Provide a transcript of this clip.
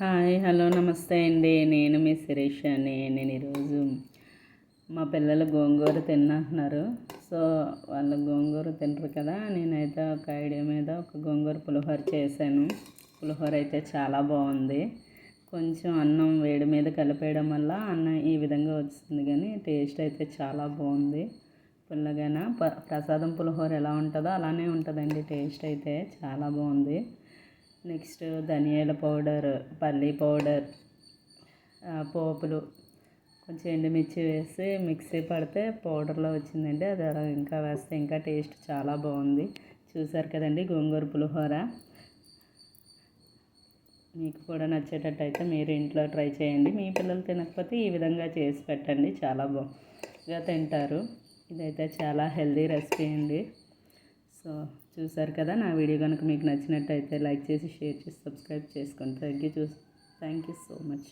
Hi hello నమస్తే అండి. నేను మీ శిరీష్ అని నేను ఈరోజు మా పిల్లలు గోంగూర తిన్నంటున్నారు సో వాళ్ళు గోంగూర తినరు కదా. నేనైతే ఒక ఐడియా మీద ఒక గోంగూర పులిహోర చేశాను. పులిహోర అయితే చాలా బాగుంది. కొంచెం అన్నం వేడి మీద కలిపేయడం వల్ల అన్నం ఈ విధంగా వస్తుంది కానీ టేస్ట్ అయితే చాలా బాగుంది. పుల్లగాన ప ప్రసాదం పులిహోర ఎలా ఉంటుందో అలానే ఉంటుందండి టేస్ట్ అయితే. చాలా బాగుంది. నెక్స్ట్ ధనియాల పౌడర్ పల్లీ పౌడర్ పోపులు. కొంచెం ఎండుమిర్చి వేసి మిక్సీ పడితే పౌడర్లో వచ్చిందండి. అది అలా ఇంకా వేస్తే ఇంకా టేస్ట్ చాలా బాగుంది. చూసారు కదండి గోంగూర పులిహోర? మీకు కూడా నచ్చేటట్టయితే మీరు ఇంట్లో ట్రై చేయండి. మీ పిల్లలు తినకపోతే ఈ విధంగా చేసి పెట్టండి. చాలా బాగా తింటారు. ఇదైతే చాలా హెల్దీ రెసిపీ అండి. సో చూసారు కదా నా వీడియో కనుక మీకు నచ్చినట్టయితే లైక్ చేసి షేర్ చేసి సబ్స్క్రైబ్ చేసుకోండి. థ్యాంక్ యూ చూ థ్యాంక్ యూ సో మచ్.